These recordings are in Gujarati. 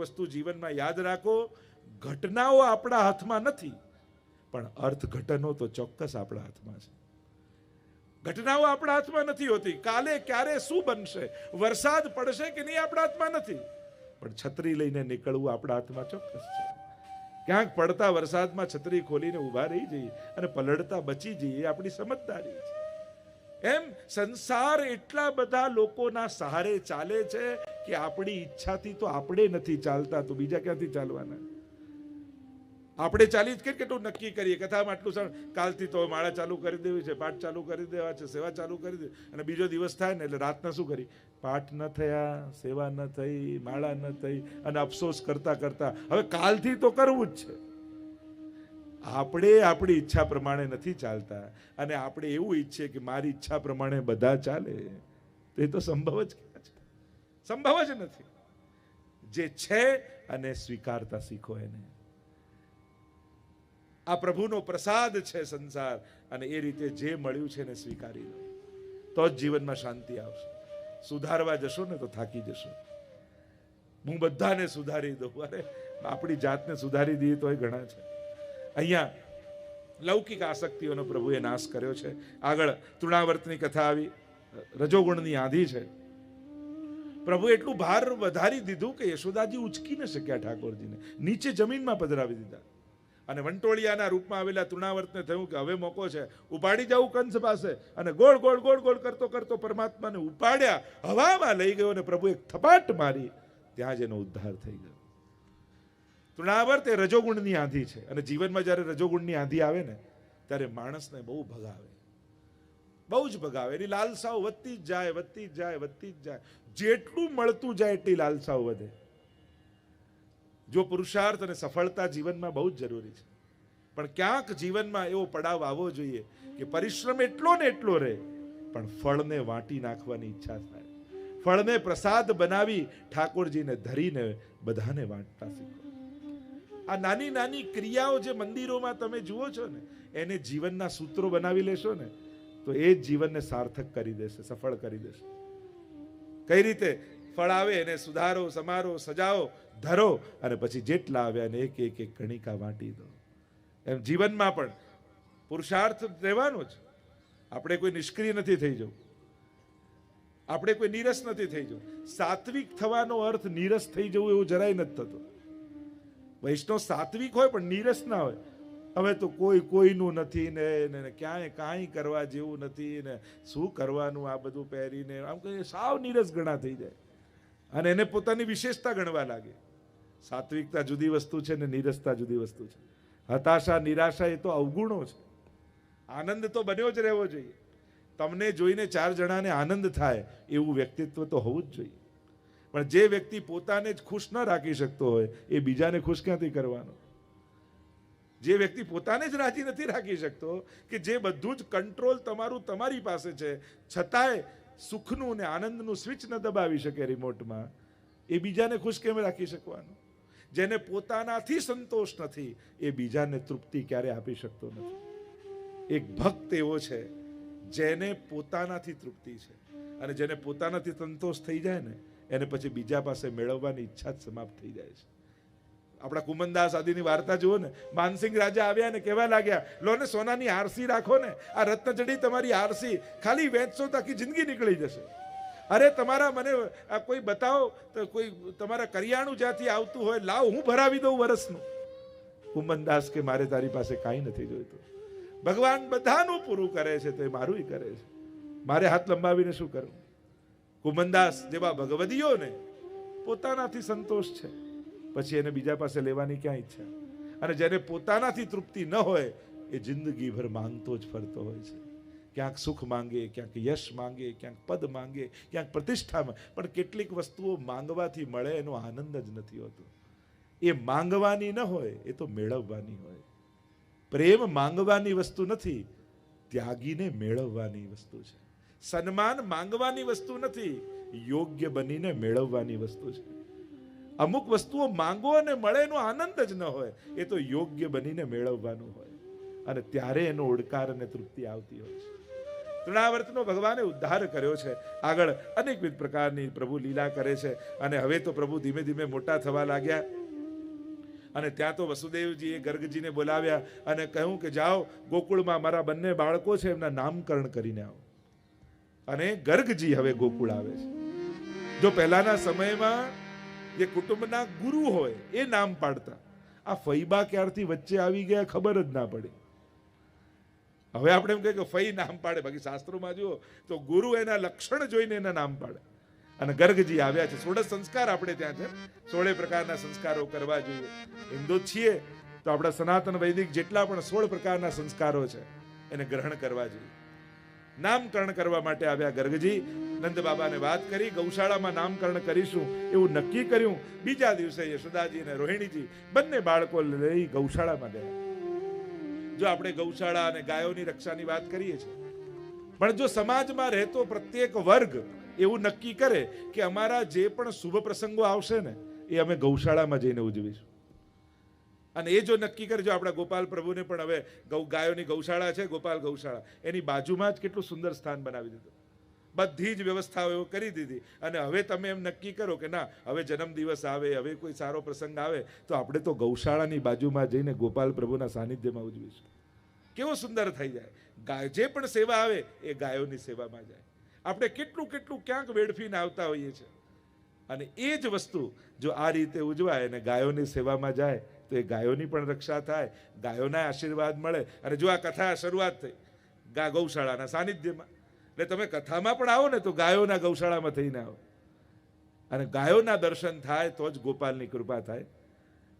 વસ્તુ જીવનમાં યાદ રાખો, ઘટનાઓ આપણા હાથમાં નથી, પણ અર્થઘટનો તો ચોક્કસ આપણા હાથમાં છે. ઘટનાઓ આપણા હાથમાં નથી હોતી. કાલે ક્યારે શું બનશે? વરસાદ પડશે કે નહીં આપણા હાથમાં નથી? પણ છત્રી લઈને નીકળવું આપણા હાથમાં ચોક્કસ છે. ક્યાંક પડતા વરસાદમાં છત્રી ખોલીને ઊભા રહી જઈએ અને પલળતા બચી જઈએ આપણી સમજદારી છે. એમ સંસાર એટલા બધા લોકોના સહારે ચાલે છે કે આપણી ઈચ્છાથી તો આપણે નથી ચાલતા, તો બીજા ક્યાંથી ચાલવાના? આપણે ચાલી જ કેટલું નક્કી કરીએ? કથામાં આટલું સર કાલથી તો માળા ચાલુ કરી દેવી છે, પાઠ ચાલુ કરી દેવા છે, સેવા ચાલુ કરી દે, અને બીજો દિવસ થાય ને એટલે રાતના શું કરી પાઠ ન થયા, સેવા ન થઈ, માળા ન થઈ, અને અફસોસ કરતા કરતા, હવે કાલથી તો કરવું જ છે. આપણે આપણી ઈચ્છા પ્રમાણે નથી ચાલતા અને આપણે એવું ઈચ્છીએ કે મારી ઈચ્છા પ્રમાણે બધા ચાલે. તો એ તો સંભવ જ ક્યાં છે? સંભવ જ નથી. જે છે અને સ્વીકારતા શીખો એને. આ પ્રભુનો પ્રસાદ છે સંસાર અને એ રીતે જે મળ્યું છે એને સ્વીકારી લો. તો જ જીવનમાં શાંતિ આવશે. સુધારવા જશો ને તો થાકી જશો. હું બધાને સુધારી દઉં. અરે, આપણી જાતને સુધારી દઈએ તો એ ઘણા છે. અહીંયા લૌકિક આસક્તિઓનો પ્રભુએ નાશ કર્યો છે. આગળ તૃણાવર્તની કથા આવી. રજોગુણની આંધી છે. પ્રભુ એટલું ભાર વધારી દીધું કે યશોદાજી ઉચકી ન શક્યા ઠાકોરજીને. નીચે જમીનમાં પધરાવી દીધા. અને વંટોળિયાના રૂપમાં આવેલા તૃણાવર્તને થયું કે હવે મોકો છે. ઉપાડી જવું કંસ પાસે. અને ગોળ ગોળ ગોળ ગોળ કરતો કરતો પરમાત્માને ઉપાડ્યા. હવામાં લઈ ગયો અને પ્રભુ એક થપાટ મારી. ત્યાં જ એનો ઉદ્ધાર થઈ ગયો. તૃણાવર્ત એ રજોગુણની આંધી છે. અને જીવનમાં જ્યારે રજોગુણની આંધી આવે ને, ત્યારે માણસને બહુ ભગાવે. બહુ જ ભગાવે. એની લાલસાઓ વધતી જ જાય, વધતી જ જાય, વધતી જ જાય. જેટલું મળતું જાય એટલી લાલસાઓ વધે. જો પુરુષાર્થ અને સફળતા જીવનમાં બહુ જ જરૂરી છે. પણ ક્યાંક જીવનમાં એવો પડાવ આવવો જોઈએ કે પરિશ્રમ એટલો ને એટલો રહે, પણ ફળને વાટી નાખવાની ઈચ્છા થાય. ફળને પ્રસાદ બનાવી ઠાકોરજીને ધરીને બધાને વાંટતા શીખો. આ નાની નાની ક્રિયાઓ જે મંદિરોમાં તમે જુઓ છો ને, એને જીવનના સૂત્રો બનાવી લેશો ને, તો એ જ જીવનને સાર્થક કરી દેશે, સફળ કરી દેશે. કઈ રીતે? ફળ આવે, એને સુધારો, સમારો સજાવો ધરો, અને પછી જેટલા આવ્યા એને એક એક એક કણિકા વાટી દો. એમ જીવનમાં પણ પુરુષાર્થ રહેવાનો જ. આપણે કોઈ નિષ્ક્રિય નથી થઈ જવું. આપણે કોઈ નીરસ નથી થઈ જવું. સાત્વિક થવાનો અર્થ નીરસ થઈ જવું એવું જરાય નથી થતો. વૈષ્ણવ સાત્વિક હોય પણ નીરસ ના હોય. હવે તો કોઈ કોઈનું નથી ને ક્યાંય કાંઈ કરવા જેવું નથી ને શું કરવાનું આ બધું પહેરીને? આમ કહીએ સાવ નીરસ ગણા થઈ જાય. અને એને પોતાની વિશેષતા ગણવા લાગે. સાત્વિકતા જુદી વસ્તુ છે ને નીરસતા જુદી વસ્તુ છે. હતાશા, નિરાશા એ તો અવગુણો છે. આનંદ તો બન્યો જ રહેવો જોઈએ. તમને જોઈને ચાર જણાને આનંદ થાય એવું વ્યક્તિત્વ તો હોવું જ જોઈએ. પણ જે વ્યક્તિ પોતાને જ ખુશ ન રાખી શકતો હોય, એ બીજાને ખુશ ક્યાંથી કરવાનો? જે વ્યક્તિ પોતાને જ રાજી નથી રાખી શકતો કે જે બધું જ કંટ્રોલ તમારું તમારી પાસે છે, છતાંય સુખનું ને આનંદનું સ્વિચ ન દબાવી શકે રિમોટમાં, એ બીજાને ખુશ કેમ રાખી શકવાનું? જેને પોતાનાથી સંતોષ નથી, એ બીજાને તૃપ્તિ ક્યારે આપી શકતો નથી. એક ભક્ત એવો છે, જેને પોતાનાથી તૃપ્તિ છે. અને જેને પોતાનાથી સંતોષ થઈ જાય ને એને પછી બીજા પાસે મેળવવાની ઈચ્છા જ સમાપ્ત થઈ જાય છે. આપણા કુમનદાસ આદિની વાર્તા જુઓ ને, માનસિંહ રાજા આવ્યા ને કહેવા લાગ્યા, લો ને, સોનાની આરસી રાખો ને, આ રત્નચડી તમારી આરસી, ખાલી વેચશો તો આખી જિંદગી નીકળી જશે. અરે, તમારા મને, આ કોઈ બતાવો, તો કોઈ, તમારા કરિયાણું જ્યાંથી આવતું હોય, લાવ, હું ભરાવી દઉં વરસનું. કુમનદાસ કે, મારે તારી પાસે કાંઈ નથી જોઈતું. ભગવાન બધાનું પૂરું કરે છે, તો એ મારું કરે છે. મારે હાથ લંબાવીને શું કરવું કુમનદાસ જેવા ભગવદીઓને પોતાનાથી સંતોષ છે. પછી એને બીજા પાસે લેવાની ક્યાં ઈચ્છા? અને જેને પોતાનાથી તૃપ્તિ ન હોય, એ જિંદગીભર માંગતો જ ફરતો હોય છે. ક્યાંક સુખ માંગે, ક્યાંક યશ માંગે, ક્યાંક પદ માંગે, ક્યાંક પ્રતિષ્ઠા પણ કેટલીક વસ્તુઓ માંગવાથી મળે એનો આનંદ જ નથી હોતો. એ માંગવાની ન હોય, એ તો મેળવવાની હોય. પ્રેમ માંગવાની વસ્તુ નથી, ત્યાગીને મેળવવાની વસ્તુ છે. સન્માન માંગવાની વસ્તુ નથી, યોગ્ય બનીને મેળવવાની વસ્તુ છે. અમુક વસ્તુઓ માંગો અને મળે એનો આનંદ જ ન હોય, એ તો યોગ્ય બનીને મેળવવાનું હોય. અને ત્યારે એનો ઓડકાર અને તૃપ્તિ આવતી હોય છે. તૃણાવર્તનો ભગવાને ઉદ્ધાર કર્યો છે. આગળ અનેકવિધ પ્રકારની પ્રભુ લીલા કરે છે. અને હવે તો પ્રભુ ધીમે ધીમે મોટા થવા લાગ્યા. અને ત્યાં તો વસુદેવજીએ ગર્ગજીને બોલાવ્યા અને કહ્યું કે જાઓ, ગોકુળમાં મારા બંને બાળકો છે, એમના નામકરણ કરીને આવો. અને ગર્ગજી હવે ગોકુળ આવે છે. જો પહેલાના સમયમાં જે કુટુંબના ગુરુ હોય, એ નામ પાડતા. આ ફૈબા ક્યારથી વચ્ચે આવી ગયા ખબર જ ના પડી. હવે આપણે એમ કહીએ કે ફઈ નામ પાડે. બાકી શાસ્ત્રોમાં જુઓ તો ગુરુ એના લક્ષણ જોઈને એના નામ પાડે. અને ગર્ગજી આવ્યા છે. સોળ સંસ્કાર આપણે ત્યાં છે. સોળે પ્રકારના સંસ્કારો કરવા જોઈએ. હિન્દુ છીએ, તો આપણા સનાતન વૈદિક જેટલા પણ સોળ પ્રકારના સંસ્કારો છે, એને ગ્રહણ કરવા જોઈએ. નામકરણ કરવા માટે આવ્યા ગર્ગજી. નંદ બાબાને વાત કરી, ગૌશાળામાં નામકરણ કરીશું એવું નક્કી કર્યું. બીજા દિવસે યશોદાજી અને રોહિણીજી બંને બાળકો લઈ ગૌશાળામાં ગયા. જો આપણે ગૌશાળા અને ગાયોની રક્ષાની વાત કરીએ છીએ, પણ જો સમાજમાં રહેતો પ્રત્યેક વર્ગ એવું નક્કી કરે કે અમારા જે પણ શુભ પ્રસંગો આવશે ને, એ અમે ગૌશાળામાં જઈને ઉજવીશું. અને એ જો નક્કી કરે, જો આપણા ગોપાલ પ્રભુને પણ હવે ગૌ, ગાયોની ગૌશાળા છે, ગોપાલ ગૌશાળા, એની બાજુમાં જ કેટલું સુંદર સ્થાન બનાવી દીધું. બધી જ વ્યવસ્થાઓ એવું કરી દીધી. અને હવે તમે એમ નક્કી કરો કે ના, હવે જન્મદિવસ આવે, હવે કોઈ સારો પ્રસંગ આવે, તો આપણે તો ગૌશાળાની બાજુમાં જઈને ગોપાલ પ્રભુના સાનિધ્યમાં ઉજવીશું. કેવો સુંદર થઈ જાય. ગાય જે પણ સેવા આવે, એ ગાયોની સેવામાં જાય. આપણે કેટલું કેટલું ક્યાંક વેડફીને આવતા હોઈએ છીએ. અને એ જ વસ્તુ જો આ રીતે ઉજવાય અને ગાયોની સેવામાં જાય તો એ ગાયોની પણ રક્ષા થાય, ગાયોના આશીર્વાદ મળે. અને જો આ કથા શરૂઆત થઈ, ગા ગૌશાળાના સાનિધ્યમાં, એટલે તમે કથામાં પણ આવો ને તો ગાયોના ગૌશાળામાં થઈને આવો. અને ગાયોના દર્શન થાય તો જ ગોપાલની કૃપા થાય.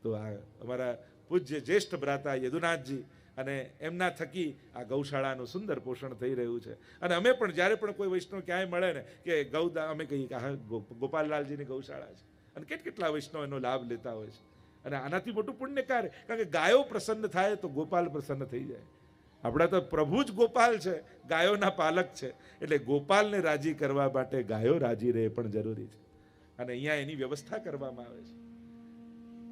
તો આ અમારા પૂજ્ય જ્યેષ્ઠ ભ્રાતા યદુનાથજી અને એમના થકી આ ગૌશાળાનું સુંદર પોષણ થઈ રહ્યું છે. અને અમે પણ જ્યારે પણ કોઈ વૈષ્ણવ ક્યાંય મળે ને કે ગૌદા, અમે કહીએ કે હા ગોપાલલાલજીની ગૌશાળા છે. અને કેટ, કેટલા વૈષ્ણવ એનો લાભ લેતા હોય છે. અને આનાથી મોટું પુણ્ય કાર્ય કારણ કે ગાયો પ્રસન્ન થાય તો ગોપાલ પ્રસન્ન થઈ જાય. આપણા તો પ્રભુ જ ગોપાલ છે, ગાયોના પાલક છે. એટલે ગોપાલને રાજી કરવા માટે ગાયો રાજી રહે પણ જરૂરી છે. અને અહીંયા એની વ્યવસ્થા કરવામાં આવે છે.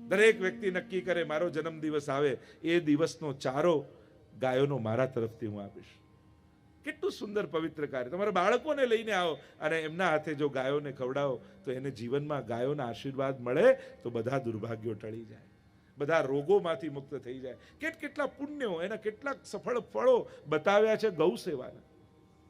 દરેક વ્યક્તિ નક્કી કરે, મારો જન્મદિવસ આવે. એ દિવસનો ચારો ગાયોનો મારા તરફથી હું આપીશ. કેટલું સુંદર પવિત્ર કાર્ય. તમારા બાળકોને લઈને આવો અને એમના હાથે જો ગાયોને ખવડાવો, તો એને જીવનમાં ગાયોના આશીર્વાદ મળે, તો બધા દુર્ભાગ્યો ટળી જાય. બધા રોગોમાંથી મુક્ત થઈ જાય. કેટ કેટલા પુણ્યો, એના કેટલાક સફળ ફળો બતાવ્યા છે ગૌ સેવાના.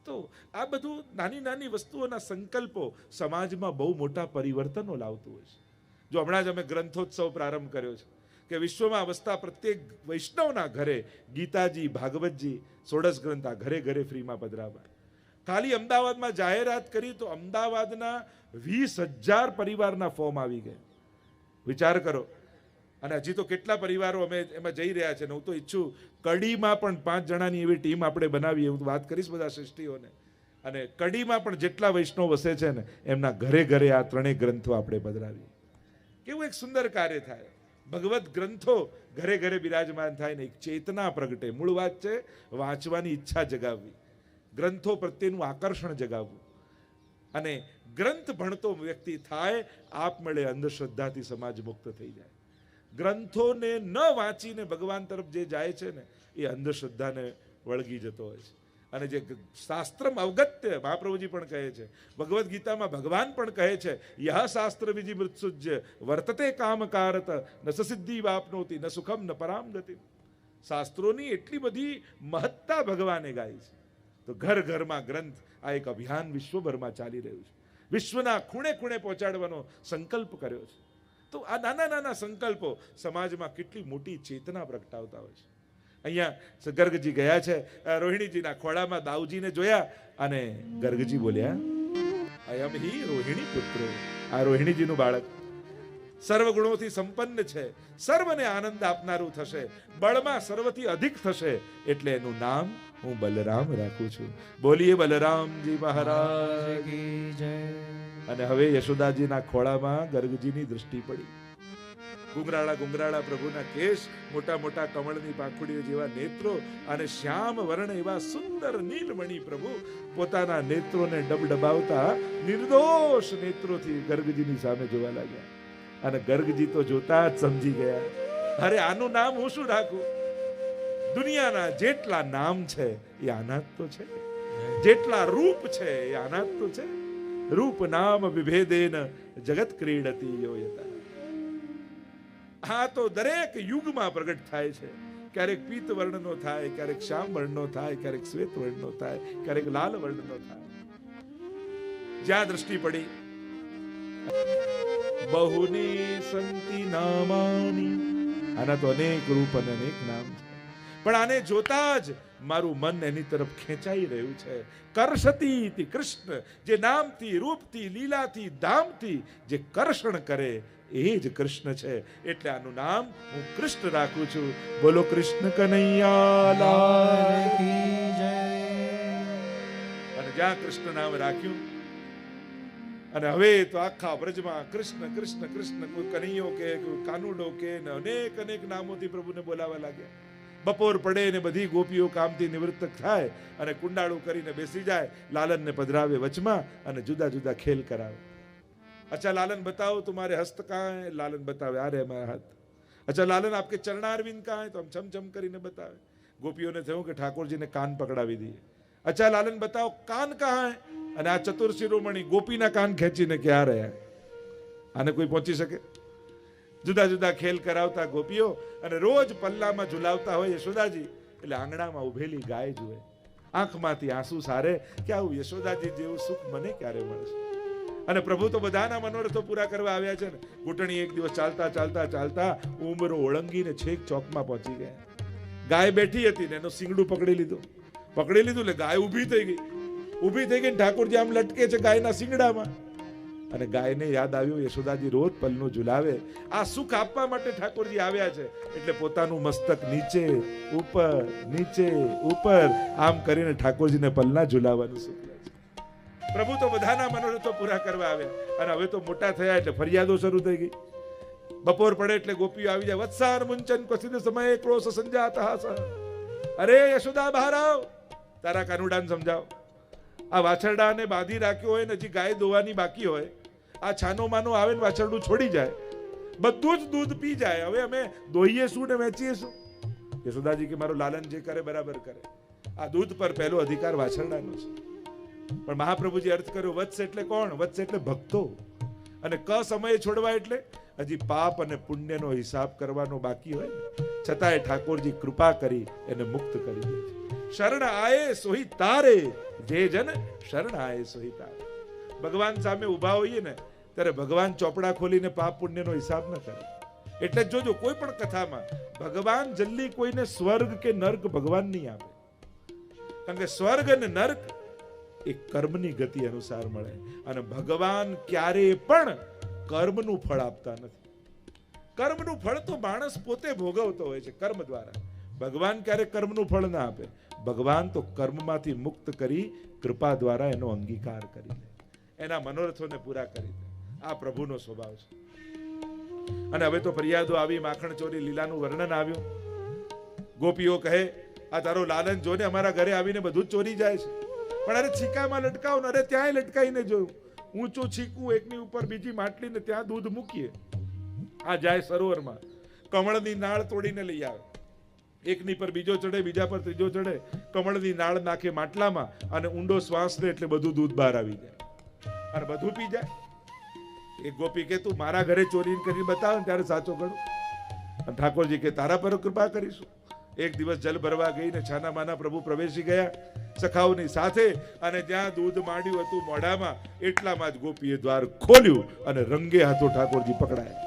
તો આ બધું નાની નાની વસ્તુઓના સંકલ્પો સમાજમાં બહુ મોટા પરિવર્તનો લાવતું હોય છે. જો હમણાં જ અમે ગ્રંથોત્સવ પ્રારંભ કર્યો છે. કે વિશ્વમાં વસતા પ્રત્યેક વૈષ્ણવના ઘરે ગીતાજી, ભાગવતજી, સોડસ ગ્રંથ આ ઘરે ઘરે ફ્રીમાં પધરાવા. ખાલી અમદાવાદમાં જાહેરાત કરી તો અમદાવાદના વીસ હજાર પરિવારના ફોર્મ આવી ગયા. વિચાર કરો. અને હજી તો કેટલા પરિવારો અમે એમાં જઈ રહ્યા છે ને હું તો ઈચ્છું કડીમાં પણ પાંચ જણાની એવી ટીમ આપણે બનાવીએ. હું વાત કરીશ બધા શ્રેષ્ઠીઓને. અને કડીમાં પણ જેટલા વૈષ્ણવ વસે છે ને, એમના ઘરે ઘરે આ ત્રણેય ગ્રંથો આપણે પધરાવીએ. કેવું એક સુંદર કાર્ય થાય. ભગવત ગ્રંથો ઘરે ઘરે બિરાજમાન થાય ને એક ચેતના પ્રગટે. મૂળ વાત છે, વાંચવાની ઈચ્છા જગાવવી. ગ્રંથો પ્રત્યેનું આકર્ષણ જગાવવું. અને ગ્રંથ ભણતો વ્યક્તિ થાય આપમેળે અંધશ્રદ્ધાથી સમાજ મુક્ત થઈ જાય. ગ્રંથોને ન વાંચીને ભગવાન તરફ જે જાય છે ને, એ અંધશ્રદ્ધાને વળગી જતો હોય છે. અને જે શાસ્ત્રમાં અવગત્ય, મહાપ્રભુજી પણ કહે છે. ભગવદ્ ગીતામાં ભગવાન પણ કહે છે, યહ શાસ્ત્ર વિધિ મૃત્સુજ્ય, વર્તતે કામકારત, ન સસિદ્ધિ વાપનોતી, ન સુખમ, ન પરામ ગતિ શાસ્ત્રોની એટલી બધી મહત્તા ભગવાને ગાઈ છે. તો ઘર ઘરમાં ગ્રંથ, આ એક અભિયાન વિશ્વભરમાં ચાલી રહ્યું છે. વિશ્વના ખૂણે ખૂણે પહોંચાડવાનો સંકલ્પ કર્યો છે. તો આ નાના નાના સંકલ્પો સમાજમાં કેટલી મોટી ચેતના પ્રગટાવતા હોય છે. અહીંયા ગર્ગજી ગયા છે. રોહિણીજીના ખોળામાં દાઉજીને જોયા અને ગર્ગજી બોલ્યા અયમ હિ રોહિણી પુત્ર. આ રોહિણીજીનું બાળક સર્વ ગુણોથી સંપન્ન છે. સર્વને આનંદ આપનારું થશે. બળમાં સર્વથી અધિક થશે. એટલે એનું નામ હું બલરામ રાખું છું. બોલીએ બલરામજી મહારાજ. અને હવે યશોદાજીના ખોળામાં ગર્ગજીની દૃષ્ટિ પડી. ગુંગરાળા ગુંગરાળા પ્રભુના કેશ, મોટા મોટા કમળની પાંખુડીઓ જેવા નેત્રો અને શ્યામ વર્ણ એવા સુંદર નીલમણી પ્રભુ પોતાના નેત્રોને ડબડબાવતા નિર્દોષ નેત્રોથી ગર્ગજીની સામે જોવા લાગ્યા. અને ગર્ગજી તો જોતા જ સમજી ગયા. અરે, આનું નામ હું શું રાખું? દુનિયાના જેટલા નામ છે એ આના તો છે. જેટલા રૂપ છે એ આના તો છે. રૂપ નામ વિભેદેન જગત ક્રીડતી યોયતા આ તો દરેક યુગમાં પ્રગટ થાય છે. ક્યારેક પીત વર્ણનો થાય, ક્યારેક શ્યામ વર્ણનો થાય, ક્યારેક શ્વેત વર્ણનો થાય, ક્યારેક લાલ વર્ણનો થાય. જ્યાં દ્રષ્ટિ પડી, બહુની સંતિ નામાની. આના તો અનેક રૂપ અને અનેક નામ છે. પણ આને જોતા જ મારું મન એની તરફ ખેંચાઈ રહ્યું છે. કરશતી કૃષ્ણ, જે નામથી, રૂપથી, લીલાથી, ધામથી જે કર્ષણ કરે એ જ કૃષ્ણ છે. એટલે આનું નામ હું કૃષ્ણ રાખું છું. બોલો કૃષ્ણ કનૈયા અને જ્યાં કૃષ્ણ નામ રાખ્યું, અને હવે તો આખા વ્રજમાં કૃષ્ણ કૃષ્ણ કૃષ્ણ, કોઈ કનૈયો કે કાનુડો કે અનેક અનેક નામોથી પ્રભુને બોલાવા લાગ્યા. બપોર પડે ને બધી ગોપીઓ કામથી નિવૃત્ત થાય અને કુંડાળું કરીને બેસી જાય, લાલનને પધરાવે વચમાં અને જુદા જુદા ખેલ કરાવે. अच्छा लालन बताओ तुम्हारे हस्त कहाँ है लालन बतावे आ रहे हमारा हाथ अच्छा लालन आपके चरणारविंद कहाँ है तो हम छमछम કરીને બતાવે. ગોપીઓને થયું કે ઠાકોરજીને કાન પકડાવી દઈએ. અચ્છા, લાલન, બતાવો, કાન કહાં હે? અને આ ચતુર શિરોમણી ગોપીના કાન ખેંચીને ક્યાં રહ્યા આને કોઈ પહોંચી શકે? જુદા જુદા ખેલ કરાવતા ગોપીઓ અને રોજ પલ્લામાં ઝુલાવતા હોય યશોદાજી. એટલે આંગણામાં ઉભેલી ગાય જુએ. આંખમાંથી આંસુ સારે કે આવું યશોદાજી જેવું સુખ મને ક્યારે મળશે? અને પ્રભુ તો બધાના મનોરથો પૂરા કરવા આવ્યા છે ને. ઘૂંટણી એક દિવસ ચાલતા ચાલતા ચાલતા ઉંબરો ઓળંગીને છેક ચોકમાં પહોંચી ગયા. ગાય બેઠી હતી ને એનો સિંગડું પકડી લીધું. પકડી લીધું એટલે ગાય ઊભી થઈ ગઈ. ઊભી થઈ ગઈ ને ઠાકોરજી આમ લટકે છે ગાયના સિંગડામાં અને ગાયને યાદ આવ્યું, યશોદાજી રોજ પલનું ઝુલાવે. આ સુખ આપવા માટે ઠાકોરજી આવ્યા છે. એટલે પોતાનું મસ્તક નીચે, ઉપર નીચે, ઉપર આમ કરીને ઠાકોરજીને પલના ઝુલાવવાનું સુખ પ્રભુ તો બધાના મનોરથો પૂરા કરવા આવ્યા. અને હવે તો મોટા થયા એટલે ફરિયાદો શરૂ થઈ ગઈ. બપોર પડે એટલે ગોપીઓ આવી જાય, વત્સાર મુંચન ક્વચિત સમયે ક્રોશ સંજાત હાસ અરે યશોદા, બહાર આવ. તારા કાનુડાને સમજાવ. આ વાછરડાને બાંધી રાખ્યો હોય ને હજી ગાય દોવાની બાકી હોય, આ છાનો માનો આવે ને વાછરડું છોડી જાય. બધું જ દૂધ પી જાય. હવે અમે દોઈએ શું ને વેચીએ શું? યશોદાજી કે, મારો લાલન જે કરે બરાબર કરે. આ દૂધ પર પહેલો અધિકાર વાછરડાનો છે. પણ મહાપ્રભુજી અર્થ કર્યો, વત્સ એટલે કોણ? વત્સ એટલે ભક્તો. અને ક સમયે છોડવા એટલે? હજી પાપ અને પુણ્યનો હિસાબ કરવાનો બાકી હોય છતાંય ઠાકોરજી કૃપા કરી એને મુક્ત કરી દે શરણ આયે સોહી તારે. જે જન શરણ આયે સોહી તારે. ભગવાન સામે ઊભા હોઈએ ને, ત્યારે ભગવાન ચોપડા ખોલીને પાપ પુણ્યનો હિસાબ ન કરે. એટલે જોજો, કોઈ પણ કથામાં ભગવાન જલ્દી કોઈને સ્વર્ગ કે નર્ક ભગવાન નહીં આપે. કારણ કે સ્વર્ગ અને નર્ક એ કર્મની ગતિ અનુસાર મળે. અને ભગવાન ક્યારેય પણ કર્મનું ફળ આપતા નથી. કર્મનું ફળ તો માણસ પોતે ભોગવતો હોય છે, કર્મ દ્વારા. ભગવાન ક્યારે કર્મનું ફળ ના આપે? ભગવાન તો કર્મમાંથી મુક્ત કરી કૃપા દ્વારા એનો અંગીકાર કરી લે. એના મનોરથોને પૂરા કરી દે. આ પ્રભુનો સ્વભાવ છે. અને હવે તો ફરિયાદો આવી, માખણ ચોરી, લીલાનું વર્ણન આવ્યું. ગોપીઓ કહે, આ તારો લાલન જોને અમારા ઘરે આવીને બધું જ ચોરી જાય છે. પણ અરે છીકામાં લટકાવ અરે ત્યાંય લટકાઈને જોયું. ઊંચું છીકું એકની ઉપર બીજી માટલી ને ત્યાં દૂધ મૂકીએ. આ જાય સરોવરમાં. કમળની નાળ તોડીને લઈ આવે. એકની પર બીજો ચડે, બીજા પર ત્રીજો ચડે. કમળની નાળ નાખે માટલામાં અને ઊંડો શ્વાસ લે એટલે બધું દૂધ બહાર આવી જાય. અને બધું પી જાય. એક ગોપી કે, તું મારા ઘરે ચોરી કરી બતાવે ત્યારે સાચો ગણું. અને ઠાકોરજી કે, તારા પર કૃપા કરીશું. એક દિવસ જલ ભરવા ગઈ ને છાના માના પ્રભુ પ્રવેશી ગયા સખાઓની સાથે અને જ્યાં દૂધ માંડ્યું હતું મોઢામાં. એટલામાં જ ગોપીએ દ્વાર ખોલ્યું અને રંગે હાથો ઠાકોરજી પકડાયા.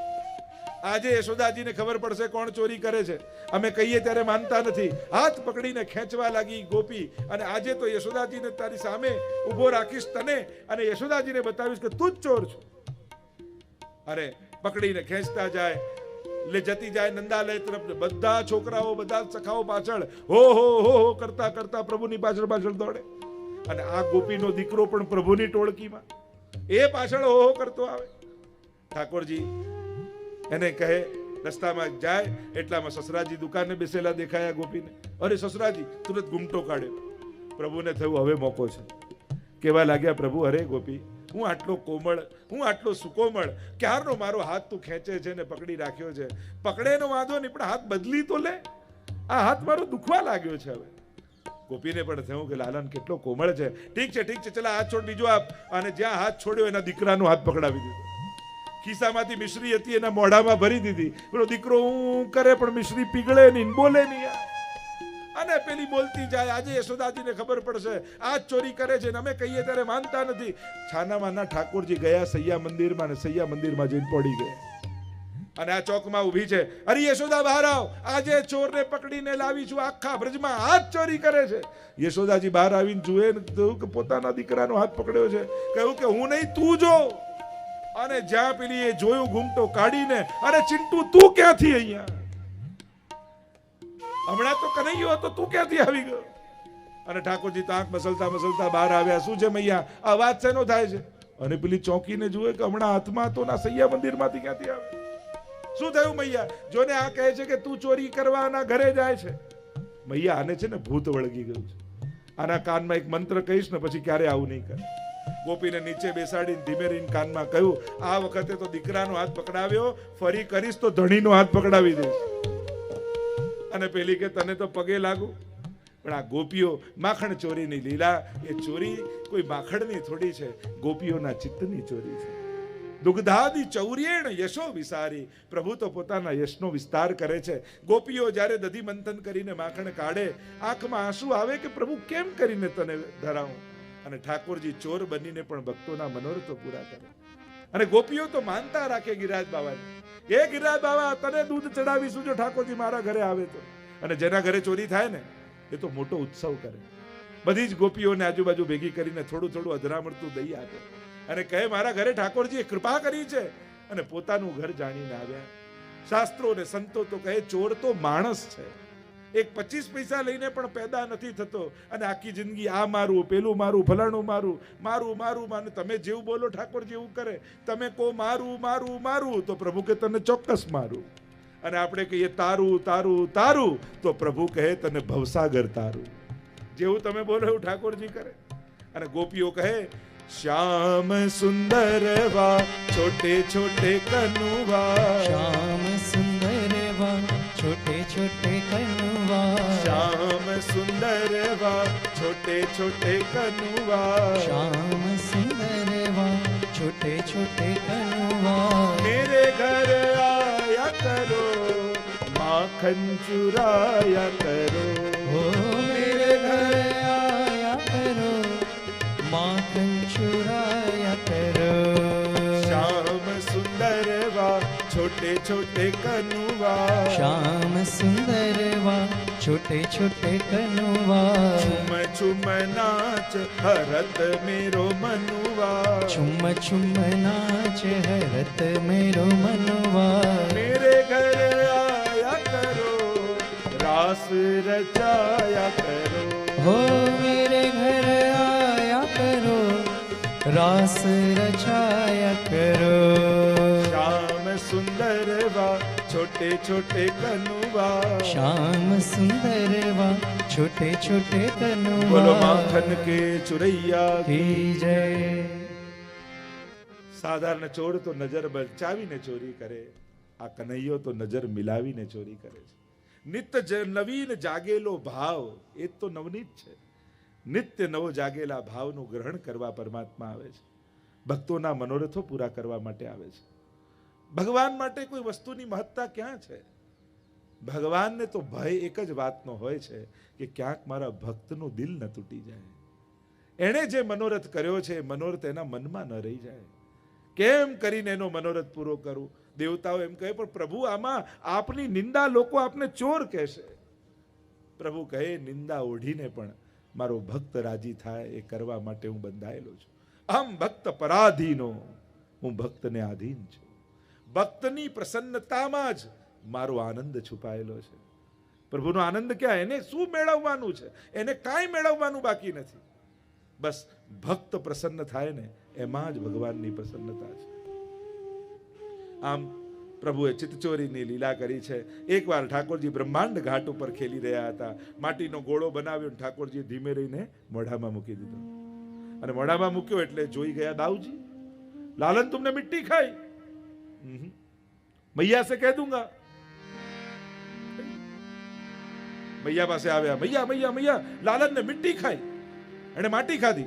આજે યશોદાજીને ખબર પડશે કોણ ચોરી કરે છે. અમે કહીએ ત્યારે માનતા નથી. હાથ પકડીને ખેંચવા લાગી ગોપી અને આજે તો યશોદાજીને તારી સામે ઊભો રાખીશ તને અને યશોદાજીને બતાવીશ કે તું જ ચોર છો. અરે, પકડીને ખેંચતા જાય. લે જતી જાય નંદાલય તરફ બધા છોકરાઓ, બધા સખાઓ પાછળ હો હો હો હો કરતા કરતા પ્રભુની પાછળ પાછળ દોડે. અને આ ગોપીનો દીકરો પણ પ્રભુની ટોળકીમાં. એ પાછળ હો હો કરતો આવે. ઠાકોરજી એને કહે, રસ્તામાં જાય, એટલામાં સસરાજી દુકાને બેસેલા દેખાયા ગોપીને. અરે સસરાજી, તુરંત ઘૂમટો કાઢ્યો પ્રભુને થયું, હવે મોકો છે. કેવા લાગ્યા પ્રભુ? અરે ગોપી હું આટલો કોમળ, હું આટલો સુકોમળ, ક્યારનો મારો હાથ તું ખેંચે છે ને પકડી રાખ્યો છે? પકડેનો વાંધો નહીં, પણ હાથ બદલી તો લે. આ હાથ મારો દુખવા લાગ્યો છે હવે. ગોપીને પણ થયું કે લાલન કેટલો કોમળ છે. ઠીક છે ઠીક છે, ચલા હાથ છોડ બીજો આપ. અને જ્યાં હાથ છોડ્યો એના દીકરાનો હાથ પકડાવી દીધો. ખિસ્સામાંથી મિશ્રી હતી, એના મોઢામાં ભરી દીધી. પેલો દીકરો હું કરે પણ મિશ્રી પીગળે નહીં, બોલે નહીં. અને પેલી બોલતી જાય. આજે યશોદાજીને ખબર પડશે. આ ચોરી કરે છે અમે કહીએ ત્યારે માનતા નથી. છાનામાના ઠાકોરજી ગયા સૈયા મંદિરમાં ને સૈયા મંદિરમાં જઈને પડી ગયા. અને આ ચોકમાં ઊભી છે. અરે યશોદા, બહાર આવ. આજે ચોરને પકડીને લાવી છું આખા બ્રજમાં. હાથ ચોરી કરે છે. યશોદાજી બહાર આવીને જુએ ને કે પોતાના દીકરાનો હાથ પકડ્યો છે. કહ્યું કે હું નહીં, તું જો. અને જ્યાં પેલી એ જોયું, ઘૂમટો કાઢીને, અરે ચિંટુ, તું ક્યાંથી અહીંયા? હમણાં તો કનૈયો હતો, તું ક્યાંથી આવી ગયો? અને ઠાકોરજી તાંક મસલતા મસલતા બહાર આવ્યા, શું છે મૈયા? આ વાત શેનો થાય છે? અને પેલી ચોકીને જુએ કે હમણાં હાથમાં તો ના સૈયા મંદિરમાંથી ક્યાંથી આવે શું થયું મૈયા? જોને આ કહે છે કે તું ચોરી કરવાના ઘરે જાય છે. મૈયા આને છે ને ભૂત વળગી ગયું છે. આના કાનમાં એક મંત્ર કહીશ ને પછી ક્યારે આવું નહીં કરે. ગોપીને નીચે બેસાડીને ધીમે રહીને કાનમાં કહ્યું, આ વખતે તો દીકરાનો હાથ પકડાવ્યો, ફરી કરીશ તો ધણીનો હાથ પકડાવી દઈશ. અને પેલી કે તને તો પગે લાગુ. પણ આ ગોપીઓ માખણ ચોરીની લીલા, એ ચોરી કોઈ માખણની થોડી છે, ગોપીઓના ચિત્તની ચોરી છે. દુગ્ધાદી ચૌર્યેણ યશો વિસારી. પ્રભુ તો પોતાના યશનો વિસ્તાર કરે છે. ગોપીઓ જ્યારે દધી મંથન કરીને માખણ કાઢે, આંખમાં આંસુ આવે કે પ્રભુ કેમ કરીને તને ધરાવું? અને ઠાકોરજી ચોર બનીને પણ ભક્તોના મનોરથો પૂરા કરે. અને ગોપીઓ તો માનતા રાખે ગિરાજ બાબાને. એ ગિરાજ બાબા, તને દૂધ ચડાવીશું જો ઠાકોરજી મારા ઘરે આવે તો. અને જેના ઘરે ચોરી થાય ને, એ તો મોટો ઉત્સવ કરે. બધી જ ગોપીઓને આજુબાજુ ભેગી કરીને થોડું થોડું અધરામણતું દઈ આપે. અને કહે, મારા ઘરે ઠાકોરજીએ કૃપા કરી છે. અને પોતાનું ઘર જાણીને આવ્યા. શાસ્ત્રો અને સંતો તો કહે, ચોર તો માણસ છે. એક પચીસ પૈસા લઈને પણ પેદા નથી થતો. અને આખી જિંદગી આ મારું, પેલું મારું, ફલાણું મારું મારું મારું મારું. તમે જેવું બોલો ઠાકોર જેવું કરે. તમે કહો મારું મારું મારું, તો પ્રભુ કે તને ચોક્કસ મારું. અને આપણે કહીએ તારું તારું તારું, તો પ્રભુ કહે તને ભવસાગર તારું. જેવું તમે બોલો એવું ઠાકોરજી કરે. અને ગોપીઓ કહે, શ્યામ સુંદર વા છોટે છોટે કનુવા. શ્યામ छोटे छोटे कनुआ श्याम सुंदरवा छोटे छोटे कनुआ श्याम सुंदरवा छोटे छोटे कनुआ मेरे घर आया करो माखन चुराया करो हो मेरे घर आया करो माखन चुराया करो छोटे छोटे कनुवा श्याम सुंदरवा छोटे छोटे कनुवा छुम छुम नाच हरत मेरो मनुवा छुम छुम नाच हरत मेरो मनुवा मेरे घर आया करो रास रचाया करो हो मेरे घर आया करो रास रचाया करो छोटे छोटे कनुवा श्याम सुंदर वा छोटे छोटे બોલો कनुआ માખન કે ચુરૈયા की जय સાધારણ ચોર તો નજર બચાવીને ચોરી કરે આ કનૈયો તો નજર મિલાવીને ચોરી કરે છે નિત્ય જ- નવીન જાગેલો ભાવ એ જ તો નવનીત છે નિત્ય નવો જાગેલા ભાવનું ગ્રહણ કરવા પરમાત્મા આવે છે ભક્તોના મનોરથો પૂરા કરવા માટે આવે છે ભગવાન માટે કોઈ વસ્તુની મહત્તા ક્યાં છે? ભગવાનને તો ભય એક જ વાતનો હોય છે કે ક્યાંક મારા ભક્તનું દિલ ન તૂટી જાય. એણે જે મનોરથ કર્યો છે, એ મનોરથ એના મનમાં ન રહી જાય. કેમ કરીને એનો મનોરથ પૂરો કરું? દેવતાઓ એમ કહે, પણ પ્રભુ, આમાં આપની નિંદા લોકો આપને ચોર કહેશે. પ્રભુ કહે, નિંદા ઓઢીને પણ મારો ભક્ત રાજી થાય, એ કરવા માટે હું બંધાયેલો છું. આમ ભક્ત પરાધીનો હું ભક્તને આધીન છું. ભક્તની પ્રસન્નતામાં જ મારો આનંદ છુપાયેલો છે. પ્રભુનો આનંદ ક્યાં? એને શું મેળવવાનું છે? એને કાંઈ મેળવવાનું બાકી નથી. બસ ભક્ત પ્રસન્ન થાય ને એમાં જ ભગવાનની પ્રસન્નતા છે. આમ પ્રભુએ ચિત્તચોરીની લીલા કરી છે. એકવાર ઠાકોરજી બ્રહ્માંડ ઘાટ ઉપર ખેલી રહ્યા હતા. માટીનો ગોળો બનાવ્યો ઠાકોરજી ધીમે રહીને મોઢામાં મૂકી દીધો. અને મોઢામાં મૂક્યો એટલે જોઈ ગયા દાઉજી, લાલન, તમને મિટ્ટી ખાઈ. मैया से कह दूँगा। मैया पास आ गया मैया मैया मैया, लालन ने मिट्टी खाई अरे माटी खा दी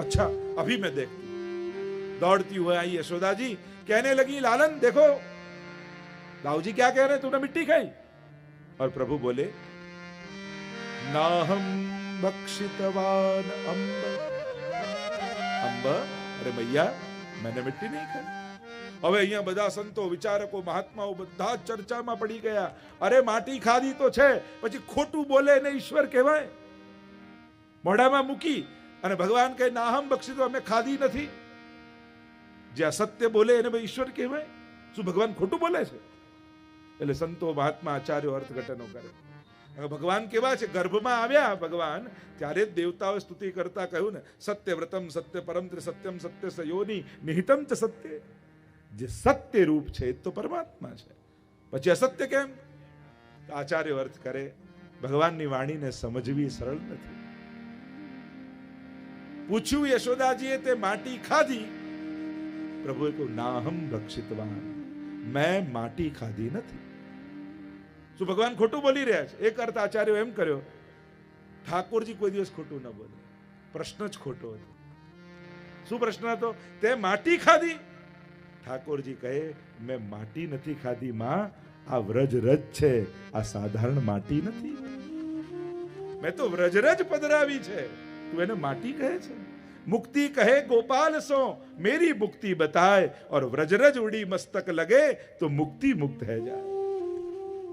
अच्छा अभी मैं देखती दौड़ती हुई आई यशोदा जी, कहने लगी, लालन, देखो लाऊ जी क्या कह रहे तूने मिट्टी खाई? और प्रभु बोले ना हम भक्षितवान अम्ब अम्ब अरे मैया, मैंने मिट्टी नहीं खाई। હવે અહીંયા બધા સંતો, વિચારકો, મહાત્માઓ બધા જ ચર્ચામાં પડી ગયા. અરે માટી ખાધી તો છે, પછી ખોટું બોલે એને ઈશ્વર કહેવાય? મોઢામાં મૂકી અને ભગવાન કહે નાહમ બક્ષી, તો અમે ખાધી નથી. જે અસત્ય બોલે એને ભાઈ ઈશ્વર કહેવાય? શું ભગવાન ખોટું બોલે છે? એટલે સંતો, મહાત્મા, આચાર્યો અર્થઘટનો કરે. ભગવાન કેવા છે? ગર્ભમાં આવ્યા ભગવાન, ત્યારે જ દેવતાઓ સ્તુતિ કરતા કહ્યું ને, સત્ય વ્રતમ સત્ય પરમ સત્યમ સત્ય સયોની નિહિતમ ચ સત્ય. જે સત્ય રૂપ છે એ તો પરમાત્મા છે. પછી અસત્ય કેમ? આચાર્ય અર્થ કરે, ભગવાનની વાણીને સમજવી સરળ નથી. પૂછ્યું યશોદાજીએ, તે માટી ખાધી? પ્રભુએ કહ્યું નાહમ ભક્ષિતવાન. મેં માટી ખાધી નથી. શું ભગવાન ખોટું બોલી રહ્યા છે? એક અર્થ આચાર્ય એમ કર્યો, ઠાકોરજી કોઈ દિવસ ખોટું ન બોલે. પ્રશ્ન જ ખોટો હતો. શું પ્રશ્ન હતો? તે માટી ખાધી? ઠાકોરજી કહે, મેં માટી નથી ખાધી માં, આ વ્રજ રજ છે. આ સાધારણ માટી નથી. મેં તો વ્રજરજ પધરાવી છે. તું એને માટી કહે છે? મુક્તિ કહે, ગોપાલ સો, મેરી મુક્તિ બતાય. ઓર વ્રજરજ ઉડી મસ્તક લગે, તો મુક્તિ મુક્ત હે જાય.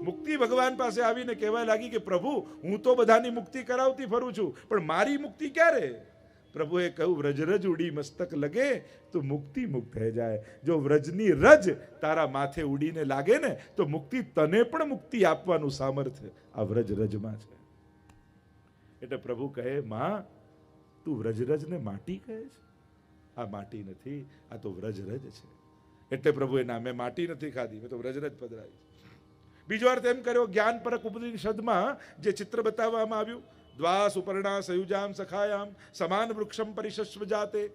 મુક્તિ ભગવાન પાસે આવીને કહેવા લાગી કે, પ્રભુ, હું તો બધાની મુક્તિ કરાવતી ફરું છું, પણ મારી મુક્તિ ક્યારે? પ્રભુએ કહ્યું વ્રજરજ ઉડી મસ્તક લગે તો મુક્તિ મુક્ત થઈ જાય. જો વ્રજની રજ તારા માથે ઉડીને લાગે ને, તો મુક્તિ તને પણ મુક્તિ આપવાનું સામર્થ્ય આ વ્રજ રજમાં છે. એટલે પ્રભુ કહે, માં, તું વ્રજરજને માટી કહે છે? આ માટી નથી, આ તો વ્રજરજ છે. એટલે પ્રભુએ ના મેં માટી નથી ખાધી, મેં તો વ્રજરજ પધરાવી બીજો અર્થ એમ કર્યો જ્ઞાન પરક ઉપનિષદમાં જે ચિત્ર બતાવવામાં આવ્યું દ્વા સુપર્ણા સયુજામ સખાયામ સમાન વૃક્ષમ પરિશસ્વ જાતે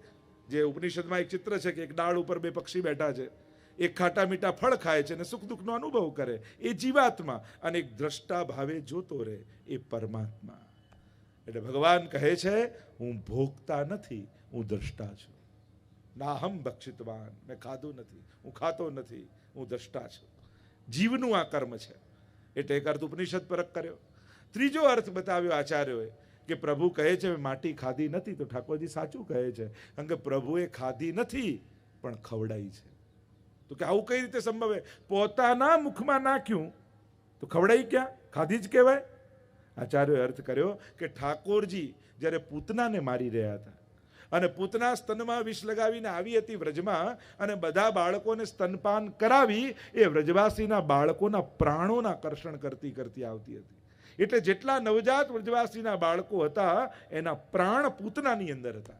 જે ઉપનિષદમાં એક ચિત્ર છે કે એક ડાળ ઉપર બે પક્ષી બેઠા છે। એક ખાટા મીઠા ફળ ખાય છે અને સુખ દુઃખનો અનુભવ કરે। એ જીવાત્મા અને એક દ્રષ્ટા ભાવે જોતો રહે એ પરમાત્મા। એટલે ભગવાન કહે છે, હું ભોગતા નથી, હું દ્રષ્ટા છું। નાહમ ભક્ષિતવાન, મેં ખાધું નથી, હું ખાતો નથી, હું દ્રષ્ટા છું। જીવનું આ કર્મ છે। એટલે એક અર્થ ઉપનિષદ પરક કર્યો। ત્રીજો અર્થ બતાવ્યો આચાર્યોએ કે પ્રભુ કહે છે માટી ખાધી નથી. તો ઠાકોરજી સાચું કહે છે, કારણ કે પ્રભુએ ખાધી નથી, પણ ખવડાઈ છે. તો કે આવું કઈ રીતે સંભવે પોતાના મુખમાં નાખ્યું, તો ખવડાઈ ક્યાં? ખાધી જ કહેવાય? આચાર્યોએ અર્થ કર્યો કે ઠાકોરજી જ્યારે પૂતનાને મારી રહ્યા હતા અને પૂતના સ્તનમાં વિષ લગાવીને આવી હતી વ્રજમાં અને બધા બાળકોને સ્તનપાન કરાવી, એ વ્રજવાસીના બાળકોના પ્રાણોના કર્ષણ કરતી કરતી આવતી હતી. એટલે જેટલા નવજાત વ્રજવાસીના બાળકો હતા, એના પ્રાણ પૂતનાની અંદર હતા.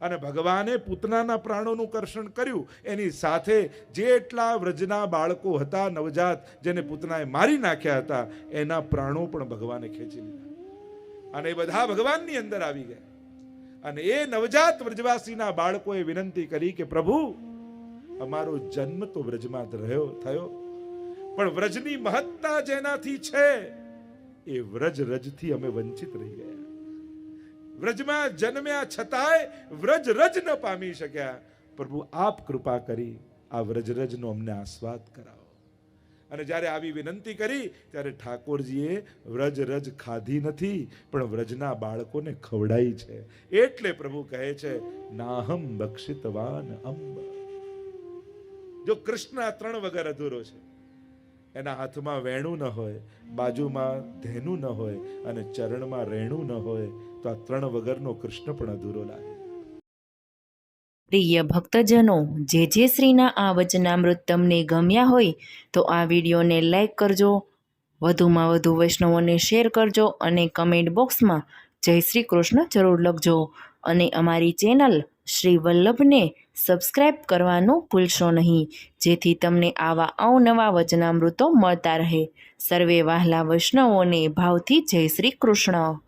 અને ભગવાને પૂતનાના પ્રાણોનું કર્ષણ કર્યું. એની સાથે જેટલા વ્રજના બાળકો હતા, નવજાત, જેને પૂતનાએ મારી નાખ્યા હતા, એના પ્રાણો પણ ભગવાને ખેંચી લીધા. અને એ બધા ભગવાનની અંદર આવી ગયા. અને એ નવજાત વ્રજવાસીના બાળકોએ વિનંતી કરી કે, પ્રભુ, અમારો જન્મ તો વ્રજમાં રહ્યો, થયો. પણ વ્રજની મહત્તા જેનાથી છે એ વ્રજ રજથી અમે વંચિત રહી ગયા. વ્રજમાં જન્મ્યા છતાંય વ્રજ રજ ન પામી શક્યા. પ્રભુ, આપ કૃપા કરી આ વ્રજરજનો અમને આસ્વાદ કરાવો. અને જ્યારે આવી વિનંતી કરી, ત્યારે ઠાકોરજીએ વ્રજ રજ ખાધી નથી, પણ વ્રજના બાળકોને ખવડાઈ છે. એટલે પ્રભુ કહે છે, નાહમ બક્ષિતવાન અંબ. જો કૃષ્ણ ત્રણ વગર અધૂરો છે. એના હાથમાં વેણું ન હોય, બાજુમાં ધેનું ન હોય અને ચરણમાં રેણું ન હોય, તો આ ત્રણ વગરનો કૃષ્ણ પણ અધૂરો લાગે. પ્રિય ભક્તજનો, જે જે શ્રીના આ વચનામૃત તમને ગમ્યા હોય, તો આ વિડીયોને લાઈક કરજો, વધુમાં વધુ વૈષ્ણવોને શેર કરજો અને કમેન્ટ બોક્સમાં જય શ્રી કૃષ્ણ જરૂર લખજો અને અમારી ચેનલ શ્રી વલ્લભને સબસ્ક્રાઈબ કરવાનું ભૂલશો નહીં. જેથી તમને આવા અવનવા વચનામૃતો મળતા રહે. સર્વે વહાલા વૈષ્ણવોને ભાવથી જય શ્રી કૃષ્ણ.